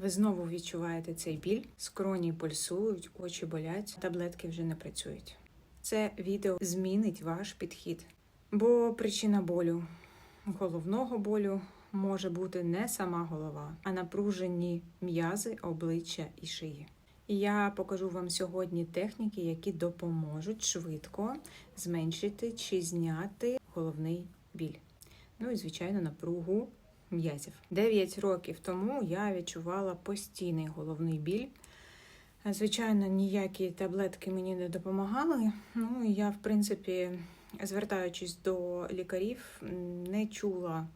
Ви знову відчуваєте цей біль, скроні пульсують, очі болять, таблетки вже не працюють. Це відео змінить ваш підхід, бо причина болю, головного болю може бути не сама голова, а напружені м'язи, обличчя і шиї. І я покажу вам сьогодні техніки, які допоможуть швидко зменшити чи зняти головний біль. Ну і, звичайно, напругу м'язів. 9 років тому я відчувала постійний головний біль. Звичайно, ніякі таблетки мені не допомагали. Ну і я, в принципі, звертаючись до лікарів, не чула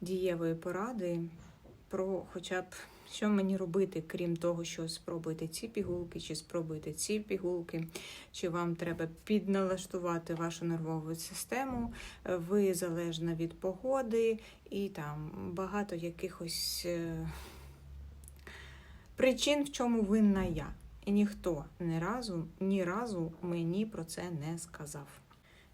дієвої поради про хоча б що мені робити, крім того, що спробуйте ці пігулки, чи спробуйте ці пігулки, чи вам треба підналаштувати вашу нервову систему, ви залежно від погоди, і там багато якихось е, причин, в чому винна я. І ніхто ні разу, ні разу мені про це не сказав.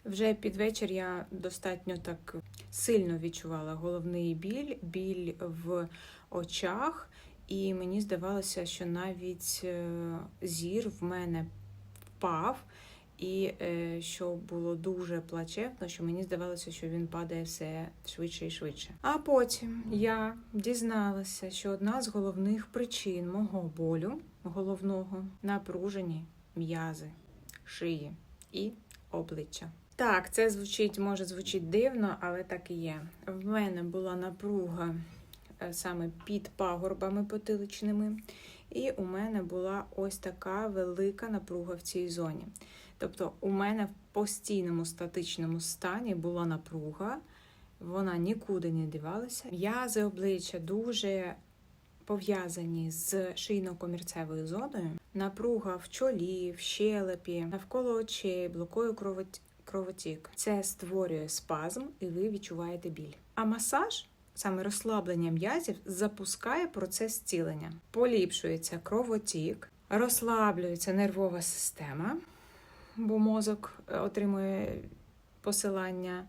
Вже під вечір я достатньо так сильно відчувала головний біль, біль в очах, і мені здавалося, що навіть е, зір в мене впав, і е, що було дуже плачевно, що мені здавалося, що він падає все швидше і швидше. А потім я дізналася, що одна з головних причин мого болю, головного напружені м'язи, шиї і обличчя. Так, це звучить, може звучить дивно, але так і є. В мене була напруга саме під пагорбами потиличними, і у мене була ось така велика напруга в цій зоні. Тобто, у мене в постійному статичному стані була напруга, вона нікуди не дівалася. М'язи обличчя дуже пов'язані з шийно-комірцевою зоною. Напруга в чолі, в щелепі, навколо очей, блокою кровотік. Це створює спазм, і ви відчуваєте біль. А масаж. Саме розслаблення м'язів запускає процес зцілення, поліпшується кровотік, розслаблюється нервова система, бо мозок е, отримує посилання,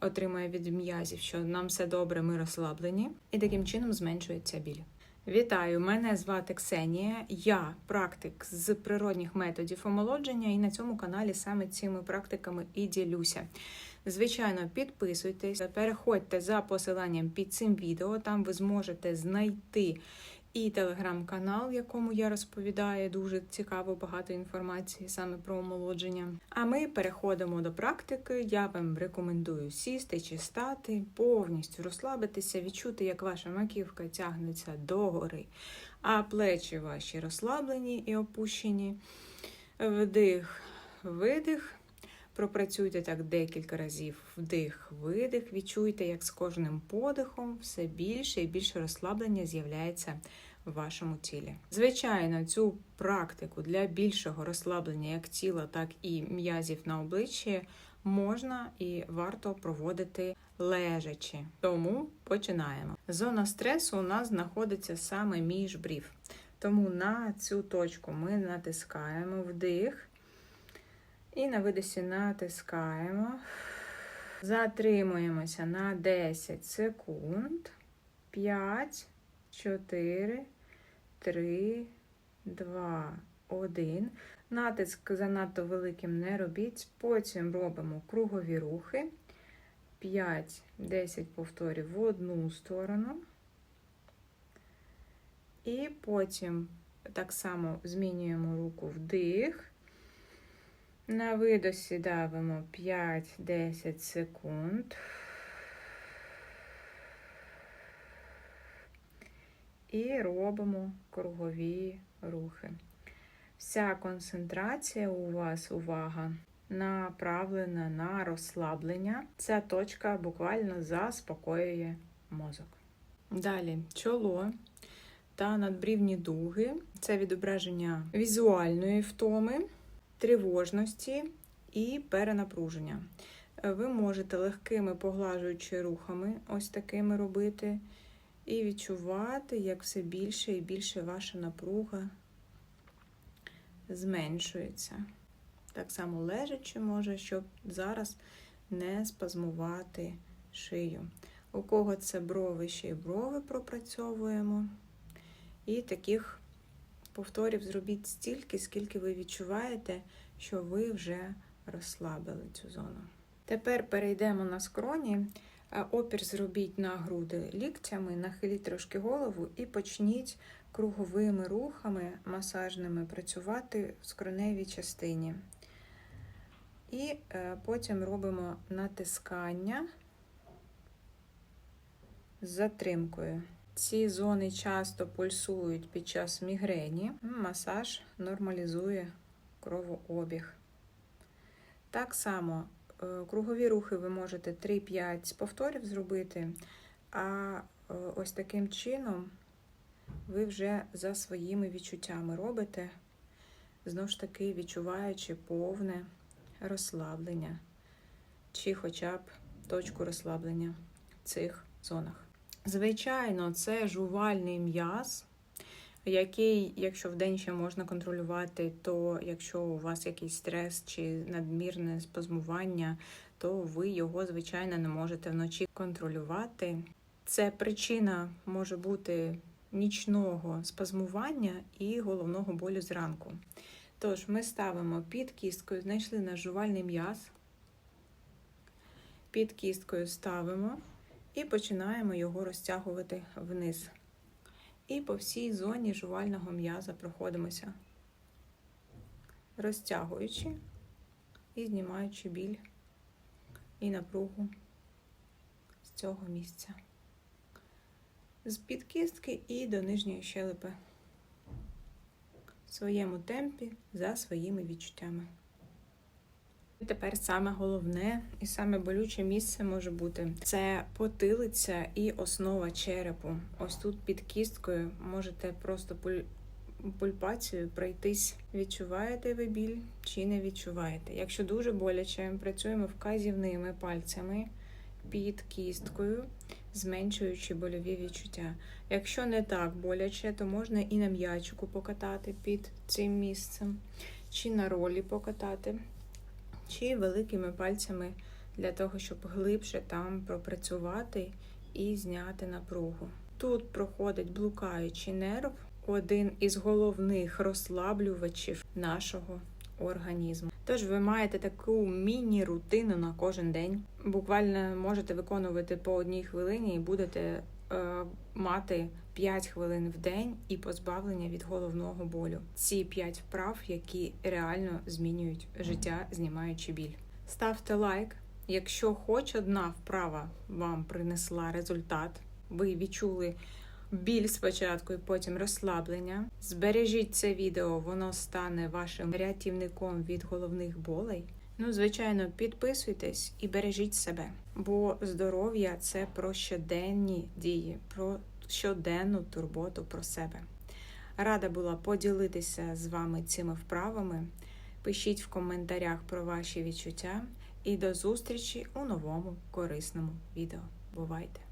отримує від м'язів, що нам все добре, ми розслаблені, і таким чином зменшується біль. Вітаю! Мене звати Ксенія, я практик з природних методів омолодження, і на цьому каналі саме цими практиками і ділюся. Звичайно, підписуйтесь, переходьте за посиланням під цим відео, там ви зможете знайти і телеграм-канал, якому я розповідаю дуже цікаво багато інформації саме про омолодження. А ми переходимо до практики. Я вам рекомендую сісти чи стати, повністю розслабитися, відчути, як ваша маківка тягнеться догори, а плечі ваші розслаблені і опущені. Вдих, видих. Пропрацюйте так декілька разів вдих, видих. Відчуйте, як з кожним подихом все більше і більше розслаблення з'являється в вашому тілі. Звичайно, цю практику для більшого розслаблення як тіла, так і м'язів на обличчі можна і варто проводити лежачи. Тому починаємо. Зона стресу у нас знаходиться саме між брів. Тому на цю точку ми натискаємо вдих. І на видосі натискаємо. Затримуємося на 10 секунд. 5, 4, 3, 2, 1. Натиск занадто великим не робіть. Потім робимо кругові рухи. 5-10 повторів в одну сторону. І потім так само змінюємо руку вдих. На видосі давимо 5-10 секунд. І робимо кругові рухи. Вся концентрація у вас, увага, направлена на розслаблення. Ця точка буквально заспокоює мозок. Далі чоло та надбрівні дуги це відображення візуальної втоми тривожності і перенапруження. Ви можете легкими поглажуючи рухами, ось такими робити, і відчувати, як все більше і більше ваша напруга зменшується. Так само лежачи може, щоб зараз не спазмувати шию. У кого це брови, ще й брови пропрацьовуємо. І таких повторів зробіть стільки, скільки ви відчуваєте, що ви вже розслабили цю зону. Тепер перейдемо на скроні. Е, Опір зробіть на груди ліктями, нахиліть трошки голову і почніть круговими рухами масажними працювати в скроневій частині. І е, потім робимо натискання з затримкою. Ці зони часто пульсують під час мігрені. Масаж нормалізує кровообіг. Так само е, кругові рухи ви можете 3-5 повторів зробити, а е, ось таким чином ви вже за своїми відчуттями робите, знову ж таки відчуваючи повне розслаблення, чи хоча б точку розслаблення в цих зонах. Звичайно, це жувальний м'яз, який, якщо вдень ще можна контролювати, то якщо у вас якийсь стрес чи надмірне спазмування, то ви його, звичайно, не можете вночі контролювати. Це причина може бути нічного спазмування і головного болю зранку. Тож, ми ставимо під кісткою, знайшли наш жувальний м'яз, під кісткою ставимо і починаємо його розтягувати вниз. І по всій зоні жувального м'яза проходимося, розтягуючи і знімаючи біль і напругу з цього місця. З під кістки і до нижньої щелепи в своєму темпі за своїми відчуттями. І Тепер саме головне і саме болюче місце може бути це потилиця і основа черепу. Ось тут під кісткою можете просто пуль... пульпацію пройтись. Відчуваєте ви біль чи не відчуваєте? Якщо дуже боляче, працюємо вказівними пальцями під кісткою, зменшуючи больові відчуття. Якщо не так боляче, то можна і на м'ячику покатати під цим місцем, чи на ролі покатати чи великими пальцями для того, щоб глибше там пропрацювати і зняти напругу. Тут проходить блукаючий нерв, один із головних розслаблювачів нашого організму. Тож ви маєте таку міні-рутину на кожен день. Буквально можете виконувати по одній хвилині і будете е, мати 5 хвилин в день і позбавлення від головного болю. Ці 5 вправ, які реально змінюють життя, знімаючи біль. Ставте лайк, якщо хоч одна вправа вам принесла результат, ви відчули. Біль спочатку і потім розслаблення. Збережіть це відео, воно стане вашим рятівником від головних болей. Ну, звичайно, підписуйтесь і бережіть себе, бо здоров'я це про щоденні дії, про щоденну турботу про себе. Рада була поділитися з вами цими вправами. Пишіть в коментарях про ваші відчуття і до зустрічі у новому корисному відео. Бувайте!